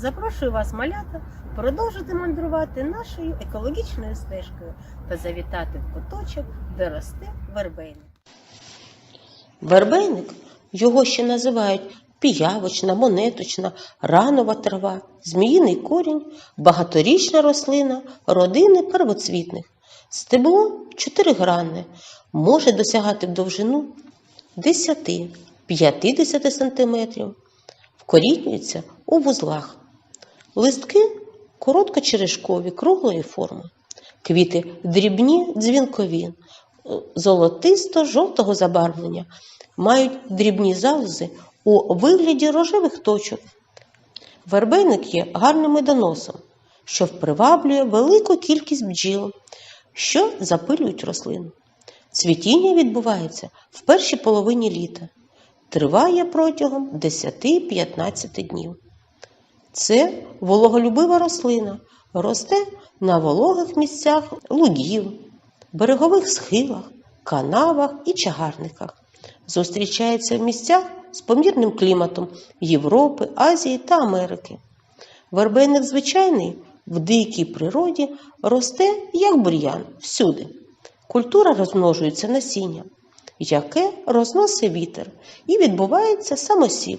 Запрошую вас, малята, продовжити мандрувати нашою екологічною стежкою та завітати в куточок, де росте вербейник. Вербейник його ще називають піявочна, монеточна, ранова трава, зміїний корінь, багаторічна рослина, родини первоцвітних. Стебло чотиригранне, може досягати в довжину 10-50 см, вкорінюється у вузлах. Листки короткочерешкові, круглої форми. Квіти дрібні, дзвінкові, золотисто-жовтого забарвлення, мають дрібні залози у вигляді рожевих точок. Вербейник є гарним медоносом, що приваблює велику кількість бджіл, що запилюють рослину. Цвітіння відбувається в першій половині літа, триває протягом 10-15 днів. Це вологолюбива рослина, росте на вологих місцях лугів, берегових схилах, канавах і чагарниках. Зустрічається в місцях з помірним кліматом Європи, Азії та Америки. Вербейник звичайний в дикій природі росте як бур'ян всюди. Культура розмножується насінням, яке розносить вітер і відбувається самосів.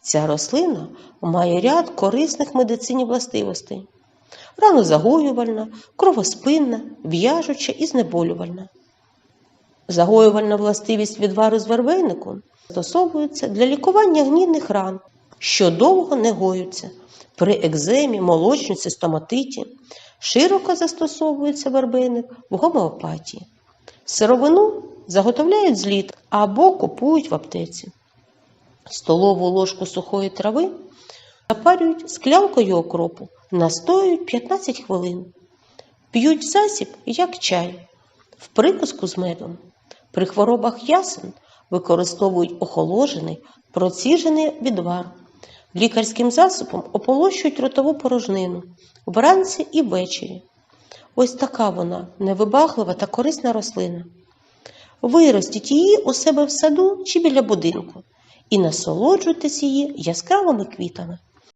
Ця рослина має ряд корисних медицині властивостей: ранозагоювальна, кровоспинна, в'яжуча і знеболювальна. Загоювальна властивість відвару з вербейнику застосовується для лікування гнідних ран, що довго не гоються. При екземі, молочниці, стоматиті широко застосовується вербейник в гомеопатії. Сировину заготовляють з літ або купують в аптеці. Столову ложку сухої трави запарюють склянкою окропу, настоюють 15 хвилин. П'ють засіб, як чай, в прикуску з медом. При хворобах ясен використовують охолоджений, проціжений відвар. Лікарським засобом ополощують ротову порожнину вранці і ввечері. Ось така вона невибаглива та корисна рослина. Виростіть її у себе в саду чи біля будинку і насолоджуйтесь її яскравими квітами.